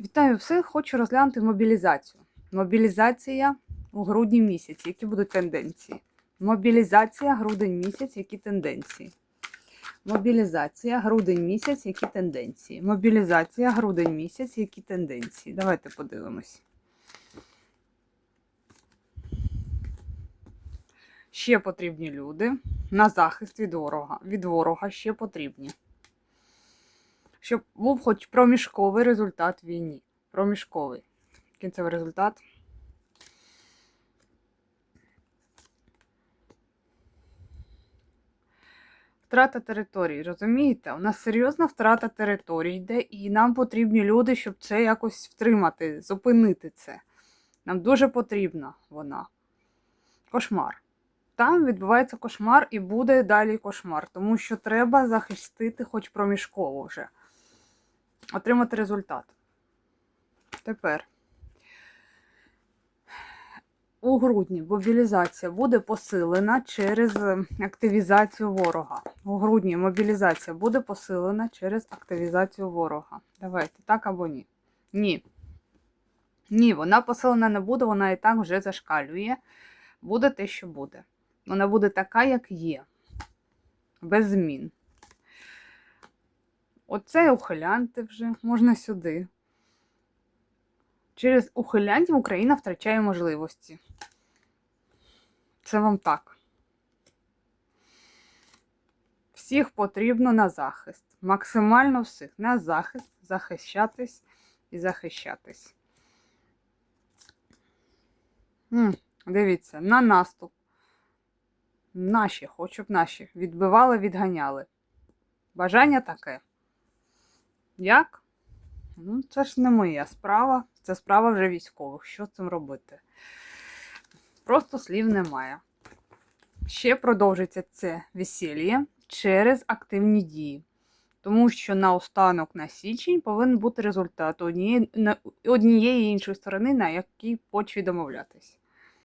Вітаю всіх! Хочу розглянути мобілізацію. Мобілізація у грудні місяці. Які будуть тенденції? Мобілізація, грудень місяць, які тенденції? Мобілізація, грудень місяць, які тенденції? Мобілізація, грудень місяць, які тенденції? Давайте подивимось. Ще потрібні люди на захист від ворога. Від ворога ще потрібні щоб був хоч проміжковий результат війні. Проміжковий. Кінцевий результат. Втрата територій, розумієте? У нас серйозна втрата територій йде, і нам потрібні люди, щоб це якось втримати, зупинити це. Нам дуже потрібна вона. Кошмар. Там відбувається кошмар і буде далі кошмар, тому що треба захистити хоч проміжково вже отримати результат. Тепер у грудні мобілізація буде посилена через активізацію ворога. У грудні мобілізація буде посилена через активізацію ворога. Давайте, так або ні? Ні. Ні, вона посилена не буде, вона і так вже зашкалює. Буде те, що буде. Вона буде така, як є, без змін. Оце ухилянти вже, можна сюди. Через ухилянтів Україна втрачає можливості. Це вам так. Всіх потрібно на захист. Максимально всіх. На захист, захищатись і захищатись. М, дивіться, на наступ. Наші, хочу б наші. Відбивали, відганяли. Бажання таке. Як? Ну, це ж не моя справа, це справа вже військових. Що з цим робити? Просто слів немає. Ще продовжиться це весілля через активні дії. Тому що на останок на січень повинен бути результат однієї, однієї іншої сторони, на якій почві домовлятись.